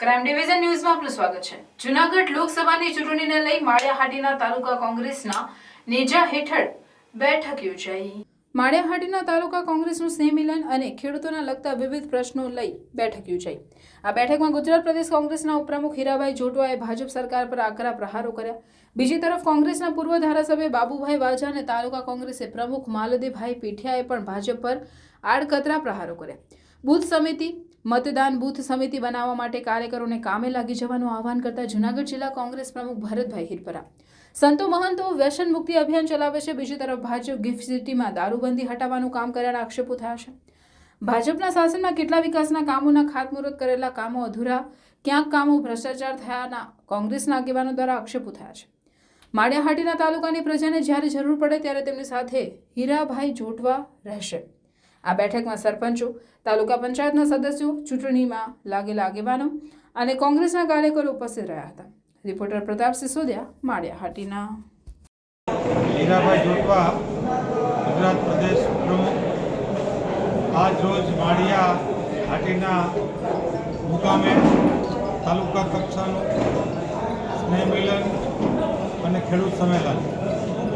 Prime division ન્યૂઝમાં આપનું સ્વાગત છે. જુનાગઢ લોકસભાની ચૂંટણીને લઈ માળિયાહાટીના તાલુકા કોંગ્રેસના નેજા હેઠળ બેઠક યોજાઈ માળિયાહાટીના તાલુકા કોંગ્રેસનું સ્નેહમિલન અને ખેડૂતોના લગતા વિવિધ પ્રશ્નો લઈ બેઠક યોજાઈ આ બેઠકમાં ગુજરાત પ્રદેશ કોંગ્રેસના ઉપપ્રમુખ હીરાભાઈ જોટવાએ ભાજપ સરકાર પર આકરા પ્રહારો કર્યા. બીજી તરફ કોંગ્રેસના પૂર્વ ધારાસભ્ય બાબુભાઈ વાજા અને તાલુકા કોંગ્રેસે પ્રમુખ માલદીભાઈ પીઠિયાએ પણ ભાજપ પર આડકતરા પ્રહારો કર્યા. બુથ સમિતિ મતદાન બૂથ સમિતિ બનાવવા માટે કાર્યકરોને કામે લાગી જવાનું આહવાન કરતા જુનાગઢ જિલ્લા કોંગ્રેસ પ્રમુખ ભરતભાઈ હિરપરા. સંતો મહંતો વ્યસન મુક્તિ અભિયાન ચલાવે છે. બીજી તરફ ભાજપ ગિફ્ટ સિટીમાં દારૂબંધી હટાવવાનું કામ કર્યાના આક્ષેપો થયા છે. ભાજપના શાસનમાં કેટલા વિકાસના કામોના ખાતમુહૂર્ત કરેલા કામો અધૂરા, ક્યાંક કામો ભ્રષ્ટાચાર થયાના કોંગ્રેસના આગેવાનો દ્વારા આક્ષેપો થયા છે. માળિયાહાટીના તાલુકાની પ્રજાને જ્યારે જરૂર પડે ત્યારે તેમની સાથે હીરાભાઈ જોટવા રહેશે. આ બેઠકમાં સરપંચો, તાલુકા પંચાયતના સદસ્યો, ચૂંટણીમાં લાગેલા આગેવાનો અને કોંગ્રેસના કાર્યકરો ઉપસ્થિત રહ્યા હતા. રિપોર્ટર પ્રતાપ સિસોદિયા હીરાભાઈ જોટવા, ગુજરાત પ્રદેશ પ્રમુખ. આજ રોજ માળિયા હાટીના મુકામે તાલુકા કક્ષાનું સ્નેહ મિલન અને ખેડૂત સંમેલન.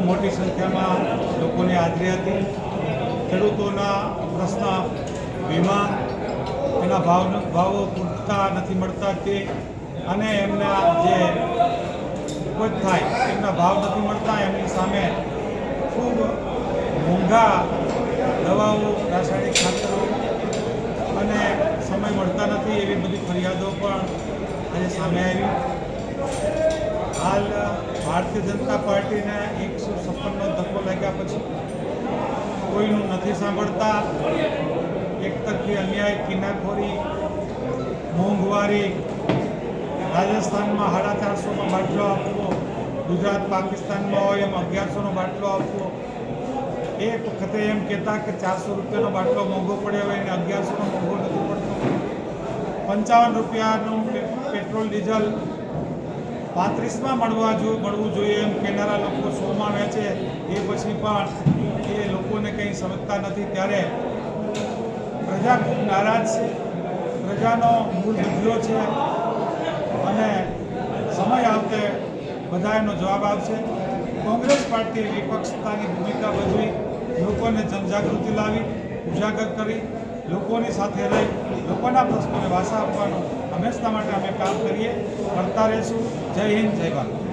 મોટી સંખ્યામાં લોકોની હાજરી હતી. ખેડૂતોના પ્રશ્ન વીમા એના ભાવ ભાવો પૂરતા નથી મળતા તે અને એમના જે ઉપજ થાય, એમના ભાવ નથી મળતા, એમની સામે ખૂબ મોંઘા દવાઓ, રાસાયણિક ખાતરો અને સમય મળતા નથી એવી બધી ફરિયાદો પણ આજે સામે આવી. હાલ ભારતીય જનતા પાર્ટીને એકસો છપ્પનનો ધક્કો લાગ્યા પછી કોઈનું નથી સાંભળતા. એક તરફી અન્યાય કિનાખોરી મોંઘવારી, રાજસ્થાનમાં સાડા ચારસોનો બાટલો આપવો, ગુજરાત પાકિસ્તાનમાં હોય એમ અગિયારસોનો બાટલો આપવો. એક વખતે એમ કહેતા કે ચારસો રૂપિયાનો બાટલો મોંઘો પડ્યો હોય એને અગિયારસોનો મોંઘો નથી પડતો. પંચાવન રૂપિયાનું પેટ્રોલ, ડીઝલ પાંત્રીસમાં મળવા જો, મળવું જોઈએ એમ કહેનારા લોકો સોમાં વેચે. એ પછી પણ લોકોને કંઈ સમજતા નથી, ત્યારે પ્રજા ખૂબ નારાજ છે. પ્રજાનો મૂળ મુદ્દો છે અને સમય આવતે બધા એનો જવાબ આપશે. કોંગ્રેસ પાર્ટી વિપક્ષતાની ભૂમિકા ભજવી, લોકોને જનજાગૃતિ લાવી, ઉજાગર કરી, લોકોની સાથે રહી, લોકોના પ્રશ્નોને વાસા આપવાનું હંમેશા માટે અમે કામ કરીએ. કરતા રહીશું. જય હિન્દ, જય ભારત.